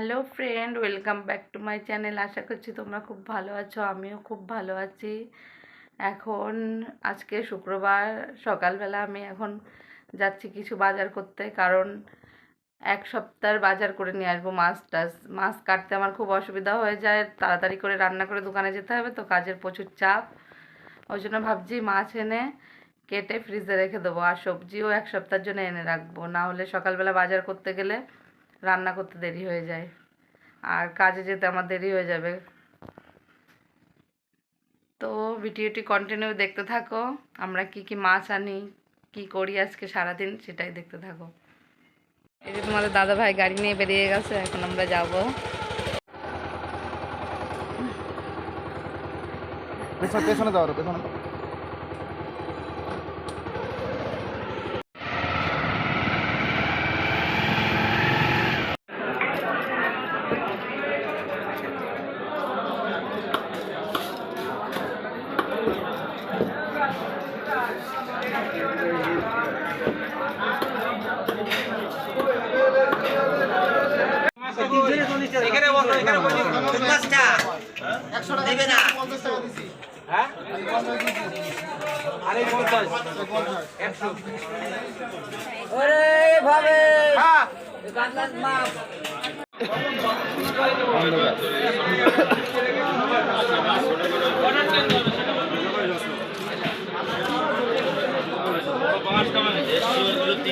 Hello friend welcome back to my channel আশা করছি তোমরা খুব ভালো আছো, আমিও খুব ভালো আছি। এখন আজকে শুক্রবার, সকালবেলা আমি এখন যাচ্ছি কিছু বাজার করতে, কারণ এক সপ্তাহের বাজার করে নিয়ে আসব মাছ টাছ। মাছ কাটতে আমার খুব অসুবিধা হয়ে যায়, তাড়াতাড়ি করে রান্না করে দোকানে যেতে হবে, তো কাজের প্রচুর চাপ। ওই জন্য ভাবছি মাছ এনে কেটে ফ্রিজে রেখে দেবো, আর সবজিও এক সপ্তাহের জন্য এনে রাখব। না হলে সকালবেলা বাজার করতে গেলে রান্না করতে দেরি হয়ে যায়। আর কাজে যেতে আমার দেরি হয়ে যাবে। তো ভিডিওটি কন্টিনিউ দেখতে থাকো। আমরা কি কি মাছ আনি, কি করি আজকে সারাদিন সেটাই দেখতে থাকো। এই যে তোমাদের দাদা ভাই গাড়ি নিয়ে বেরিয়ে গেছে, এখন আমরা যাব। পেছনে পেছনে দাও পেছনে। এখানে বসো এখানে বসো। মাছটা দেবে না। হ্যাঁ? আরে পঞ্চাশ। একশো। ওরে ভাবে কাতলাস মাছ আচ্ছা একশো দশ টাকা দিবা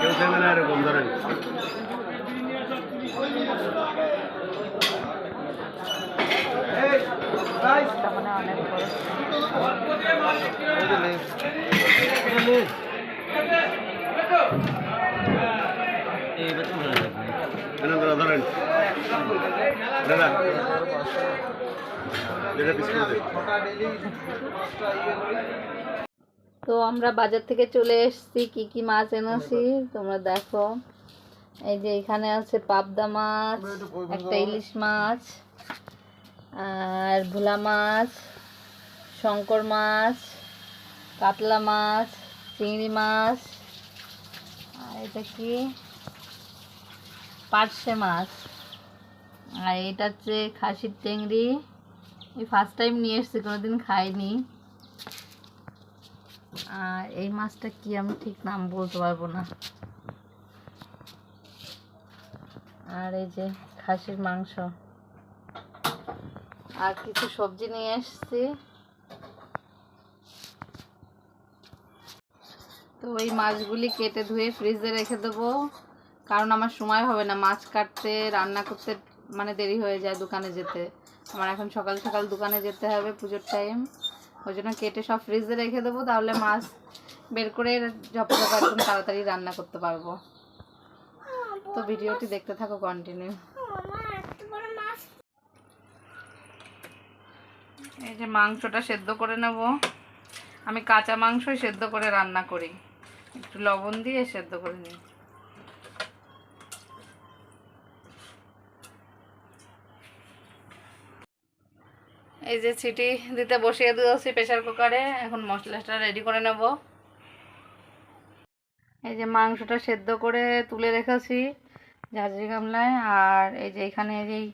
কেউ দেবে না এরকম ধরেন অনেক বড় কেন দাদা ধরেন দাদা এটা পিস করে দেন তো আমরা বাজার থেকে চলে এসেছি, কি কি মাছ এনেছি, তোমরা দেখো। এই যে এখানে আছে পাবদা মাছ, একটা ইলিশ মাছ, আর ভোলা মাছ, শঙ্কর মাছ, কাতলা মাছ, চিংড়ি মাছ, আর এটা কি? পার্শে মাছ। আর এটা হচ্ছে খাসির টেংরি এই ফার্স্ট টাইম নিয়ে এসেছি, কোনোদিন খাইনি। আর এই মাছটা কি আমি ঠিক নাম বলতে পারব না। আর এই যে খাসির মাংস। আর কিছু সবজি নিয়ে এসেছি। তো এই মাছগুলি কেটে ধুয়ে ফ্রিজে রেখে দেবো। কারণ আমার সময় হবে না, মাছ কাটতে, রান্না করতে মানে দেরি হয়ে যায় দোকানে যেতে। আমার এখন সকাল সকাল দোকানে যেতে হবে পুজোর টাইম ওই জন্য কেটে সব ফ্রিজে রেখে দেবো, তাহলে মাছ বের করে ঝপঝপ একদম তাড়াতাড়ি রান্না করতে পারব। তো ভিডিওটি দেখতে থাকো কন্টিনিউ এই যে মাংসটা সেদ্ধ করে নেব। আমি কাঁচা মাংসই সেদ্ধ করে রান্না করি। একটু লবণ দিয়ে সেদ্ধ করে নিই। এই যে সিটি দিতে বসিয়ে দিয়েছি প্রেশার কুকারে, এখন মশলাটা রেডি করে নেব। এই যে মাংসটা সেদ্ধ করে তুলে রেখেছি ঝাঁঝরি গামলায়, আর এই যে এখানে এই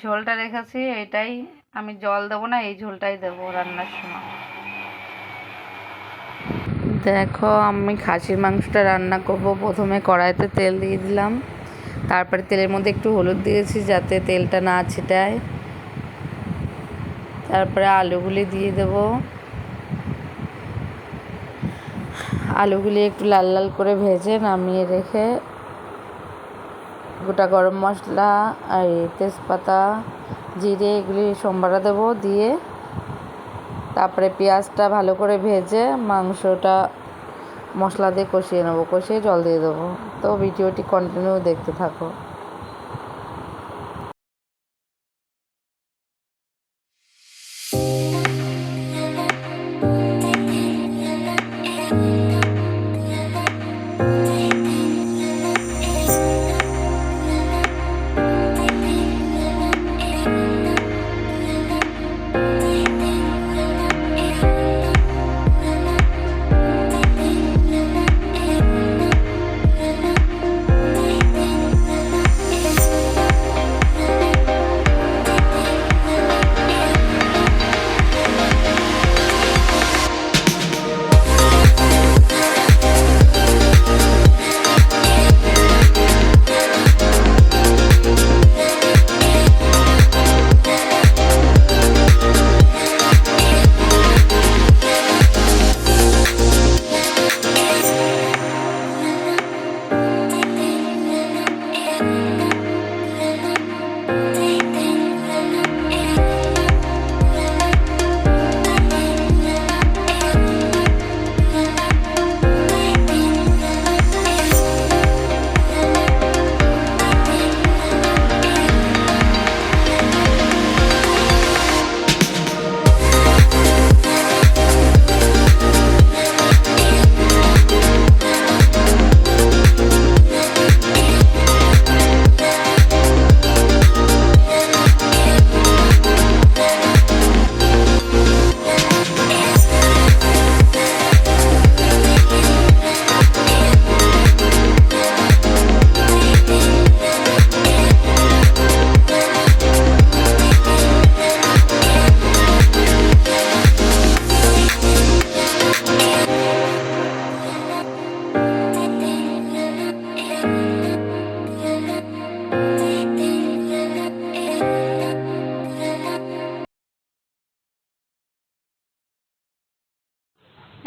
ঝোলটা রেখেছি, এটাই আমি জল দেবো না, এই ঝোলটাই দেবো রান্নার সময়। দেখো, আমি খাসির মাংসটা রান্না করব। প্রথমে কড়াইতে তেল দিয়ে দিলাম। তারপরে তেলের মধ্যে একটু হলুদ দিয়েছি যাতে তেলটা না ছিটায়। তারপরে আলুগুলি দিয়ে দেব। আলুগুলি একটু লাল লাল করে ভেজে নামিয়ে রেখে গোটা গরম মশলা আর তেজপাতা, জিরে এগুলি সোমবারা দেবো দিয়ে। তারপরে পেঁয়াজটা ভালো করে ভেজে মাংসটা মশলা দিয়ে কষিয়ে নেব, কষিয়ে জল দিয়ে দেবো। তো ভিডিওটি কন্টিনিউ দেখতে থাকো।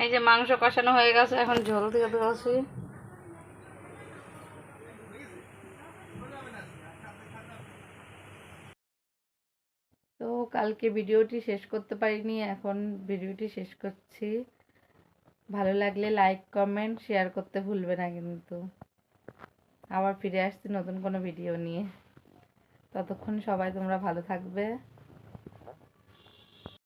এই যে মাংস কষানো হয়ে গেছে, এখন ঝোল দিয়ে দেওয়াছি তো কালকে ভিডিওটি শেষ করতে পারিনি, এখন ভিডিওটি শেষ করছি। ভালো লাগলে লাইক কমেন্ট শেয়ার করতে ভুলবে না কিন্তু। আবার ফিরে আসছি নতুন কোনো ভিডিও নিয়ে। ততক্ষণ সবাই তোমরা ভালো থাকবে।